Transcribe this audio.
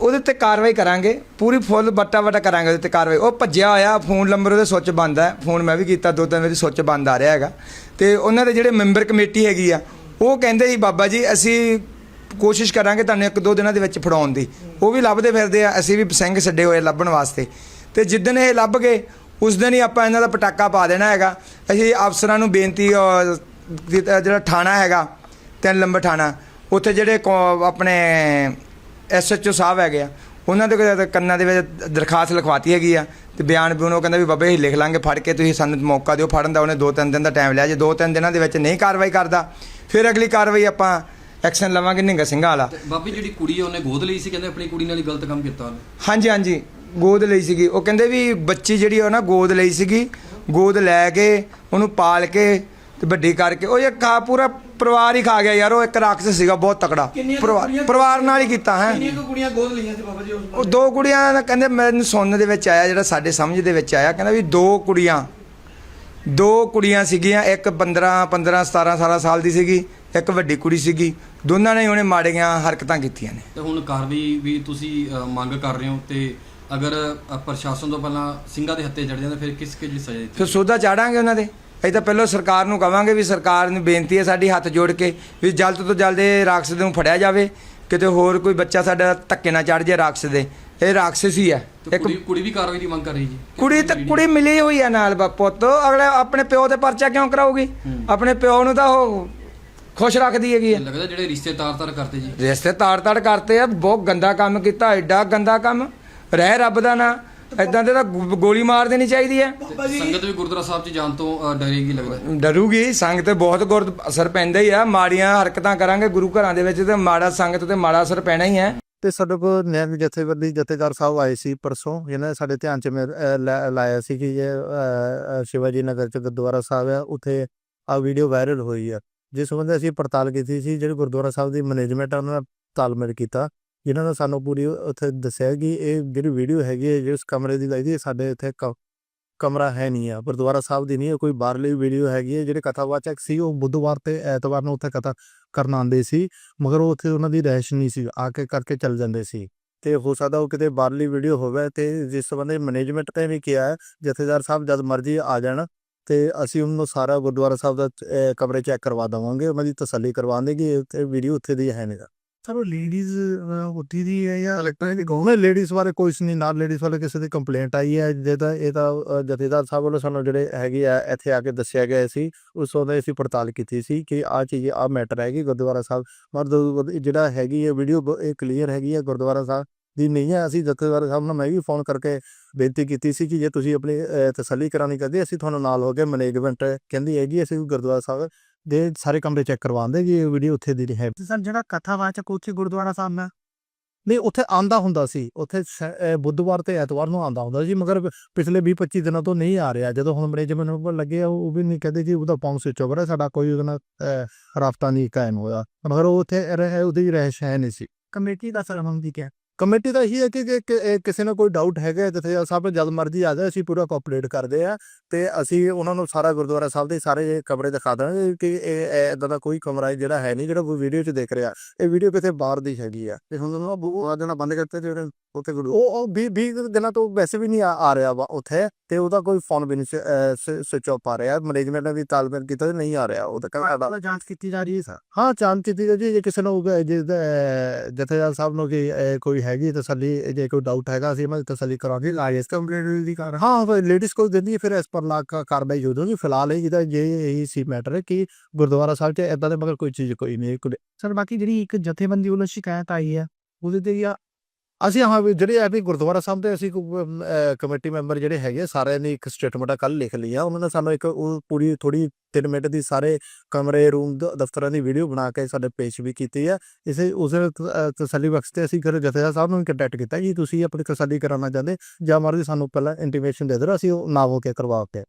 ਉਹਦੇ ਤੇ ਕਾਰਵਾਈ ਕਰਾਂਗੇ, ਪੂਰੀ ਫੁੱਲ ਬੱਟਾ ਬੱਟਾ ਕਰਾਂਗੇ ਉਹਦੇ ਤੇ ਕਾਰਵਾਈ। ਉਹ ਭੱਜਿਆ ਹੋਇਆ ਫੋਨ ਨੰਬਰ ਉਹਦੇ ਸੁੱਚ ਬੰਦ ਹੈ ਫੋਨ ਮੈਂ ਵੀ ਕੀਤਾ, ਦੋ ਤਿੰਨ ਵਾਰੀ ਸੁੱਚ ਬੰਦ ਆ ਰਿਹਾ ਹੈਗਾ। ਤੇ ਉਹਨਾਂ ਦੇ ਜਿਹੜੇ ਮੈਂਬਰ ਕਮੇਟੀ ਹੈਗੀ ਆ, ਉਹ ਕਹਿੰਦੇ ਜੀ, ਬਾਬਾ ਜੀ, ਅਸੀਂ ਕੋਸ਼ਿਸ਼ ਕਰਾਂਗੇ ਤੁਹਾਨੂੰ ਇੱਕ ਦੋ ਦਿਨਾਂ ਦੇ ਵਿੱਚ ਫੜਾਉਣ ਦੀ। ਉਹ ਵੀ ਲੱਭਦੇ ਫਿਰਦੇ ਆ, ਅਸੀਂ ਵੀ ਸਿੰਘ ਛੱਡੇ ਹੋਏ ਲੱਭਣ ਵਾਸਤੇ। ਤੇ ਜਿੱਦਣ ਇਹ ਲੱਭ ਗਏ, ਉਸ ਦਿਨ ਹੀ ਆਪਾਂ ਇਹਨਾਂ ਦਾ ਪਟਾਕਾ ਪਾ ਦੇਣਾ ਹੈਗਾ। ਅਸੀਂ ਅਫਸਰਾਂ ਨੂੰ ਬੇਨਤੀ ਜਿਹੜਾ ਥਾਣਾ ਹੈਗਾ, ਤਿੰਨ ਲੰਬਰ ਥਾਣਾ, ਉੱਥੇ ਜਿਹੜੇ ਕੌ- ਆਪਣੇ ਐਸਐਚਓ ਸਾਹਿਬ ਹੈਗੇ ਆ ਉਹਨਾਂ ਦੇ ਕੋਲ ਕੰਨਾਂ ਦੇ ਵਿੱਚ ਦਰਖਾਸਤ ਲਿਖਵਾਤੀ ਹੈਗੀ ਆ ਤੇ ਬਿਆਨ ਬਿਊਨ ਉਹ ਕਹਿੰਦਾ ਵੀ ਬਾਬੇ ਲਿਖ ਲਾਂਗੇ ਫੜ ਕੇ ਤੁਸੀਂ ਸਾਨੂੰ ਮੌਕਾ ਦਿਓ ਫੜਨ ਦਾ ਉਹਨੇ ਦੋ ਤਿੰਨ ਦਿਨ ਦਾ ਟਾਈਮ ਲਿਆ ਜੇ ਦੋ ਤਿੰਨ ਦਿਨਾਂ ਦੇ ਵਿੱਚ ਨਹੀਂ ਕਾਰਵਾਈ ਕਰਦਾ ਫਿਰ ਅਗਲੀ ਕਾਰਵਾਈ ਆਪਾਂ ਐਕਸ਼ਨ ਲਵਾਂਗੇ ਨਿੰਗਾ ਸਿੰਘਾਂ ਵਾਲਾ। ਬਾਬੀ ਜਿਹੜੀ ਕੁੜੀ ਉਹਨੇ ਗੋਦ ਲਈ ਸੀ ਕਹਿੰਦੇ ਆਪਣੀ ਕੁੜੀ ਨਾਲ ਹੀ ਗਲਤ ਕੰਮ ਕੀਤਾ ਉਹਨੇ। ਹਾਂਜੀ ਹਾਂਜੀ ਗੋਦ ਲਈ ਸੀਗੀ। ਉਹ ਕਹਿੰਦੇ ਵੀ ਬੱਚੀ ਜਿਹੜੀ ਉਹ ਨਾ ਗੋਦ ਲਈ ਸੀਗੀ ਗੋਦ ਲੈ ਕੇ ਉਹਨੂੰ ਪਾਲ ਕੇ ਤੇ ਵੱਡੀ ਕਰਕੇ। ਉਹ ਇਹ ਖਾ ਪੂਰਾ ਪਰਿਵਾਰ ਹੀ ਖਾ ਗਿਆ ਯਾਰ ਉਹ ਇੱਕ ਰਾਖਸ਼ ਸੀਗਾ ਬਹੁਤ ਤਕੜਾ। ਪਰਿਵਾਰ ਪਰਿਵਾਰ ਨਾਲ ਹੀ ਕੀਤਾ ਹੈ। ਕਿੰਨੀਆਂ ਕੁ ਕੁੜੀਆਂ ਗੋਦ ਲਈਆਂ ਸੀ ਬਾਬਾ ਜੀ ਉਸ ਉਹ ਦੋ ਕੁੜੀਆਂ ਦਾ ਕਹਿੰਦੇ ਮੈਨੂੰ ਸੁਣਨ ਦੇ ਵਿੱਚ ਆਇਆ ਜਿਹੜਾ ਸਾਡੇ ਸਮਝ ਦੇ ਵਿੱਚ ਆਇਆ ਕਹਿੰਦਾ ਵੀ ਦੋ ਕੁੜੀਆਂ। ਦੋ ਕੁੜੀਆਂ ਸੀਗੀਆਂ ਇੱਕ 15 15 17 18 ਸਾਲ ਦੀ ਸੀਗੀ ਇੱਕ ਵੱਡੀ ਕੁੜੀ ਸੀਗੀ। ਦੋਨਾਂ ਨੇ ਉਹਨੇ ਮਾੜੀਆਂ ਹਰਕਤਾਂ ਕੀਤੀਆਂ ਨੇ। ਤੇ ਹੁਣ ਕਾਰਵਾਈ ਵੀ ਤੁਸੀਂ ਅ, ਮੰਗ ਕਰ ਰਹੇ ਹੋ ਤੇ ਅਗਰ ਅ, ਪ੍ਰਸ਼ਾਸਨ ਤੋਂ ਪਹਿਲਾਂ ਸਿੰਘਾਂ ਦੇ ਹੱਥੇ ਚੜ ਜਾਂਦੇ ਫਿਰ ਕਿਸ ਕਿਸ ਲਈ ਸਜ਼ਾ ਦਿੱਤੀ? ਫਿਰ ਸੋਧਾ ਚਾੜਾਂਗੇ ਉਹਨਾਂ ਦੇ। ਅਸੀਂ ਤਾਂ ਪਹਿਲਾਂ ਸਰਕਾਰ ਨੂੰ ਕਵਾਂਗੇ ਵੀ ਸਰਕਾਰ ਨੂੰ ਬੇਨਤੀ ਹੈ ਸਾਡੀ ਹੱਥ ਜੋੜ ਕੇ ਵੀ ਜਲਦ ਤੋਂ ਜਲਦ ਇਹ ਰਾਖਸ਼ ਨੂੰ ਫੜਿਆ ਜਾਵੇ ਕਿਤੇ ਹੋਰ ਕੋਈ ਬੱਚਾ ਸਾਡਾ ਧੱਕੇ ਨਾ ਚੜ ਜਾਏ ਰਾਖਸ਼ ਦੇ। ਇਹ ਰਾਖਸ਼ ਹੀ ਹੈ। ਇੱਕ ਕੁੜੀ ਕੁੜੀ ਵੀ ਕਾਰਵਾਈ ਦੀ ਮੰਗ ਕਰ ਰਹੀ ਜੀ? ਕੁੜੀ ਤਾਂ ਕੁੜੀ ਮਿਲੀ ਹੋਈ ਆ ਨਾਲ ਪੁੱਤ। ਅਗਲੇ ਆਪਣੇ ਪਿਓ ਤੇ ਪਰਚਾ ਕਿਉਂ ਕਰਾਊਗੀ? ਆਪਣੇ ਪਿਓ ਨੂੰ ਤਾਂ ਉਹ ਖੁਸ਼ ਰੱਖਦੀ ਹੈਗੀ ਲੱਗਦਾ ਜਿਹੜੇ ਰਿਸ਼ਤੇ ਤਾਰ-ਤਾਰ ਕਰਦੇ ਜੀ। ਰਿਸ਼ਤੇ ਤਾੜ ਕਰਤੇ ਆ ਬਹੁਤ ਗੰਦਾ ਕੰਮ ਕੀਤਾ ਐਡਾ ਗੰਦਾ ਕੰਮ। ਰਹਿ ਰੱਬ ਦਾ ਨਾ। ਐਦਾਂ ਦੇ ਤਾਂ ਗੋ- ਗੋਲੀ ਮਾਰ ਦੇਣੀ ਚਾਹੀਦੀ ਹੈ। ਸੰਗਤ ਵੀ ਗੁਰਦੁਆਰਾ ਸਾਹਿਬ 'ਚ ਜਾਣ ਤੋਂ ਅ, ਡਰੇਗੀ ਲੱਗਦਾ ਡਰੂਗੀ ਸੰਗਤ ਤੇ ਬਹੁਤ ਗੁਰ ਅਸਰ ਪੈਂਦਾ ਹੀ ਆ। ਮਾੜੀਆਂ ਹਰਕਤਾਂ ਕਰਾਂਗੇ ਗੁਰੂ ਘਰਾਂ ਦੇ ਵਿੱਚ ਤੇ ਮਾੜਾ ਸੰਗਤ ਤੇ ਮਾੜਾ ਅਸਰ ਪੈਣਾ ਹੀ ਹੈ। ਤੇ ਸਾਡੇ ਕੋਲ ਨਿਆਂ ਜਥੇਬੰਦੀ ਜਥੇਦਾਰ ਸਾਹਿਬ ਆਏ ਸੀ ਪਰਸੋਂ ਜਿਹਨਾਂ ਨੇ ਸਾਡੇ ਧਿਆਨ ਚ ਮੇਰੇ- ਅਹ ਲਾ- ਲਾਇਆ ਸੀ ਕਿ ਇਹ ਅਹ, ਅਹ, ਸ਼ਿਵਾਜੀ ਨਗਰ ਚ ਗੁਰਦੁਆਰਾ ਸਾਹਿਬ ਆ ਉੱਥੇ ਆ ਵੀਡੀਓ ਵਾਇਰਲ ਹੋਈ ਆ। ਜਿਸ ਸੰਬੰਧੀ ਅਸੀਂ ਪੜਤਾਲ ਕੀਤੀ ਸੀ ਜਿਹੜੀ ਗੁਰਦੁਆਰਾ ਸਾਹਿਬ ਦੀ ਮੈਨੇਜਮੈਂਟ ਆ ਉਹਨਾਂ ਨਾਲ ਤਾਲਮੇਲ ਕੀਤਾ। ਜਿਨ੍ਹਾਂ ਨੇ ਸਾਨੂੰ ਪੂਰੀ ਉੱਥੇ ਦੱਸਿਆ ਕਿ ਇਹ ਜਿਹੜੀ ਵੀਡੀਓ ਹੈਗੀ ਹੈ ਜਿਸ ਕਮਰੇ ਦੀ ਲਾਈ ਦੀ ਸਾਡੇ ਇੱਥੇ ਕ- ਕਮਰਾ ਹੈ ਨਹੀਂ ਆ, ਗੁਰਦੁਆਰਾ ਸਾਹਿਬ ਦੀ ਨਹੀਂ ਹੈ, ਕੋਈ ਬਾਹਰਲੀ ਵੀਡੀਓ ਹੈਗੀ ਹੈ, ਜਿਹੜੇ ਕਥਾਵਾਚਕ ਸੀ, ਉਹ ਬੁੱਧਵਾਰ ਤੇ ਐਤਵਾਰ ਨੂੰ ਉੱਥੇ ਕਥਾ ਕਰਨ ਆਉਂਦੇ ਸੀ, ਮਗਰ ਉਹ ਉੱਥੇ ਉਹਨਾਂ ਦੀ ਰਹਿਸ਼ ਨਹੀਂ ਸੀ, ਆ ਕੇ ਕਰਕੇ ਚੱਲ ਜਾਂਦੇ ਸੀ। ਤੇ ਹੋ ਸਕਦਾ ਉਹ ਕਿਤੇ ਬਾਹਰਲੀ ਵੀਡੀਓ ਹੋਵੇ ਤੇ ਜਿਸ ਸੰਬੰਧੀ ਮੈਨੇਜਮੈਂਟ ਨੇ ਵੀ ਕਿਹਾ ਹੈ, ਜਥੇਦਾਰ ਸਾਹਿਬ ਜਦ ਮਰਜ਼ੀ ਆ ਜਾਣ, ਤੇ ਅਸੀਂ ਉਹਨਾਂ ਨੂੰ ਸਾਰਾ ਗੁਰਦੁਆਰਾ ਸਾਹਿਬ ਦਾ ਕਮਰੇ ਚੈੱਕ ਕਰਵਾ ਦੇਵਾਂਗੇ, ਉਹਨਾਂ ਦੀ ਤਸੱਲੀ ਕਰਵਾਉਣ ਕਿ ਉੱਥੇ ਵੀਡੀਓ ਉੱਥੇ ਦੀ ਹੈ ਨਹੀਂ। ਸਰ ਉਹ ਲੇਡੀਜ਼ ਉੱਥੇ ਦੀ ਹੈ ਜਾਂ ਇਲੈਕਟ੍ਰੋਨਿਕ ਲੇਡੀਜ਼ ਬਾਰੇ ਕੋਈ ਨਹੀਂ ਨਾਲ ਲੇਡੀਜ਼ ਵਾਲੇ ਕਿਸੇ ਦੀ ਕੰਪਲੇਂਟ ਆਈ ਹੈ ਜੇ ਤਾਂ ਇਹ ਤਾਂ ਅਹ, ਜਥੇਦਾਰ ਸਾਹਿਬ ਵੱਲੋਂ ਸਾਨੂੰ ਜਿਹੜੇ ਹੈਗੇ ਆ ਇੱਥੇ ਆ ਕੇ ਦੱਸਿਆ ਗਿਆ ਸੀ ਉਸ ਉਹਦੇ ਅਸੀਂ ਪੜਤਾਲ ਕੀਤੀ ਸੀ ਕਿ ਆ ਚੀਜ਼ ਆ ਮੈਟਰ ਹੈਗੀ ਗੁਰਦੁਆਰਾ ਸਾਹਿਬ। ਮਰਦ ਜਿਹੜਾ ਹੈਗੀ ਹੈ ਵੀਡੀਓ ਇਹ ਕਲੀਅਰ ਹੈਗੀ ਹੈ ਗੁਰਦੁਆਰਾ ਸਾਹਿਬ ਦੀ ਨਹੀਂ ਹੈ। ਅਸੀਂ ਜਥੇਦਾਰ ਸਾਹਿਬ ਨੂੰ ਮੈਂ ਵੀ ਫੋਨ ਕਰਕੇ ਬੇਨਤੀ ਕੀਤੀ ਸੀ ਕਿ ਜੇ ਤੁਸੀਂ ਆਪਣੀ ਅਹ, ਤਸੱਲੀ ਕਰਾਉਣੀ ਕਰਦੇ ਅਸੀਂ ਤੁਹਾਨੂੰ ਨਾਲ ਹੋ ਕੇ ਮੈਨੇਜਮੈਂਟ ਕਹਿੰਦੀ ਹੈਗੀ ਅਸੀਂ ਗੁਰਦੁਆਰਾ ਸਾਹਿਬ ਦੇ ਸਾਰੇ ਕਮਰੇ ਚੈੱਕ ਕਰਵਾਉਂਦੇ ਇਹ ਵੀਡੀਓ ਉੱਥੇ ਦੀ ਹੈ। ਸਰ ਜਿਹੜਾ ਕਥਾਵਾਚਕ ਉੱਥੇ ਗੁਰਦੁਆਰਾ ਸਾਹਿਬ ਨਾਲ ਨਹੀਂ ਉੱਥੇ ਆਂਦਾ ਹੁੰਦਾ ਸੀ। ਉੱਥੇ ਬੁੱਧਵਾਰ ਤੇ ਐਤਵਾਰ ਨੂੰ ਆਂਦਾ ਹੁੰਦਾ ਸੀ ਮਗਰ ਪਿਛਲੇ 20 25 ਦਿਨਾਂ ਤੋਂ ਨਹੀਂ ਆ ਰਿਹਾ। ਜਦੋਂ ਹੁਣ ਮੈਨੇਜਮੈਂਟ ਨੂੰ ਲੱਗੇ ਉਹ ਵੀ ਨਹੀਂ ਕਹਿੰਦੇ ਜੀ ਉਹਦਾ ਫੋਨ ਸਵਿਚ ਹੈ ਸਾਡਾ ਕੋਈ ਉਹਦੇ ਨਾਲ ਰਾਫਤਾ ਨਹੀਂ ਕਾਇਮ ਹੋਇਆ। ਮਗਰ ਉਹ ਉੱਥੇ ਰਹਿ ਉਹਦੀ ਰਹਿਸ਼ ਹੈ ਨਹੀਂ ਸੀ। ਕਮੇਟੀ ਦਾ ਸਰਵੰਗ ਦੀ ਕਿਹਾ ਕਮੇਟੀ ਦਾ ਇਹੀ ਹੈ ਕਿ ਕਿ- ਕਿ ਇਹ ਕਿਸੇ ਨੂੰ ਕੋਈ ਡਾਊਟ ਹੈਗਾ ਜਿੱਥੇ ਸਾਹਿਬ ਜਦ ਮਰਜ਼ੀ ਆ ਜਾਏ ਅਸੀਂ ਪੂਰਾ ਕੋਆਪਰੇਟ ਕਰਦੇ ਆ ਤੇ ਅਸੀਂ ਉਹਨਾਂ ਨੂੰ ਸਾਰਾ ਗੁਰਦੁਆਰਾ ਸਾਹਿਬ ਦੇ ਸਾਰੇ ਕਮਰੇ ਦਿਖਾ ਦਾਂਗੇ ਕਿ ਇਹ ਇਦਾਂ ਦਾ ਕੋਈ ਕਮਰਾ ਹੈ ਜਿਹੜਾ ਹੈ ਨਹੀਂ ਜਿਹੜਾ ਉਹ ਵੀਡੀਓ 'ਚ ਦੇਖ ਰਿਹਾ। ਇਹ ਵੀਡੀਓ ਕਿਤੇ ਬਾਹਰ ਦੀ ਹੈਗੀ ਆ। ਤੇ ਹੁਣ ਉਹ ਆ ਦੇਣਾ ਬੰਦ ਕਰਤੇ ਜਿਹੜੇ ਉੱਥੇ ਗੁਰੂ ਉਹ ਉਹ 20 20 ਦਿਨਾਂ ਤੋਂ ਵੈਸੇ ਵੀ ਨਹੀਂ ਆ ਆ ਰਿਹਾ ਵਾ ਉੱਥੇ ਤੇ ਉਹਦਾ ਕੋਈ ਫੋਨ ਵੀ ਨਹੀਂ ਸਵਿਚ ਆਫ ਆ ਰਿਹਾ। ਮੈਨੇਜਮੈਂਟ ਨੇ ਵੀ ਤਾਲਮੇਲ ਕੀਤਾ ਤੇ ਨਹੀਂ ਆ ਰਿਹਾ ਉਹ ਤਾਂ ਕਹਿੰਦਾ ਉਹਦਾ ਜਾਂਚ ਕੀਤੀ ਜਾ ਰਹੀ ਹੈ ਸਰ। ਹਾਂ ਚਾਂਦ ਕੀਤੀ ਜੀ ਜੇ ਕਿਸੇ ਨੂੰ ਅਹ, ਜੇ ਅਹ, ਜਥੇਦਾਰ ਸਾਹਿਬ ਨੂੰ ਕਿ ਕੋਈ ਹੈਗੀ ਤਸੱਲੀ ਜੇ ਕੋਈ ਡਾਊਟ ਹੈਗਾ ਅਸੀਂ ਦੀ ਤਸੱਲੀ ਕਰਾਂਗੇ। ਲਾਇਸ ਕੰਪਲੇਂਟ ਦੀ ਕਰ ਹਾਂ ਫਿਰ ਲੇਡੀਜ਼ ਕੋਲ ਦਿੰਦੀ ਹੈ ਫਿਰ ਇਸ ਪਰ ਲਾ ਕਾਰਵਾਈ ਹੋ ਜਾਊਗੀ। ਫਿਲਹਾਲ ਇਹ ਜਿਹਦਾ ਜੇ ਇਹੀ ਸੀ ਮੈਟਰ ਹੈ ਕਿ ਗੁਰਦੁਆਰਾ ਸਾਹਿਬ 'ਚ ਇਦਾਂ ਦੇ ਮਗਰ ਕੋਈ ਚੀਜ਼ ਕੋਈ ਨਹੀਂ ਸਰ ਬਾਕੀ ਜਿਹੜੀ ਇੱਕ ਜਥੇਬੰਦੀ ਵੱਲੋਂ ਸ਼ਿਕਾਇਤ ਆਈ ਹੈ ਉਹਦੇ ਤੇ ਜਾਂ ਅਸੀਂ ਹਾਂ ਵੀ ਜਿਹੜੇ ਵੀ ਗੁਰਦੁਆਰਾ ਸਾਹਿਬ ਦੇ ਅਸੀਂ ਕਮੇਟੀ ਮੈਂਬਰ ਜਿਹੜੇ ਹੈਗੇ ਸਾਰਿਆਂ ਨੇ ਇੱਕ ਸਟੇਟਮੈਂਟ ਕੱਲ ਲਿਖ ਲਈ ਆ ਉਹਨਾਂ ਨੇ ਸਾਨੂੰ ਇੱਕ ਉਹ ਪੂਰੀ ਥੋੜੀ 3 ਮਿੰਟ ਦੀ ਸਾਰੇ ਕਮਰੇ, ਰੂਮ ਦਫ਼ਤਰਾਂ ਦੀ ਵੀਡੀਓ ਬਣਾ ਕੇ ਸਾਡੇ ਪੇਸ਼ ਵੀ ਕੀਤੀ ਆ। ਇਸੇ, ਉਸ ਦਿਨ ਤ- ਤਸੱਲੀ ਬਖਸ਼ ਤੇ ਅਸੀਂ ਫਿਰ ਜਥੇਦਾਰ ਸਾਹਿਬ ਨੂੰ ਕੰਟੈਕਟ ਕੀਤਾ ਜੀ ਤੁਸੀਂ ਆਪਣੀ ਤਸੱਲੀ ਕਰਾਉਣਾ ਚਾਹੁੰਦੇ ਜਾਂ ਮਰਜ਼ੀ ਸਾਨੂੰ ਪਹਿਲਾਂ ਇੰਟੀਮੇਸ਼ਨ ਦੇ ਦਿਓ, ਅਸੀਂ ਉਹ ਨਾ ਹੋ ਕੇ ਕਰਵਾ ਕੇ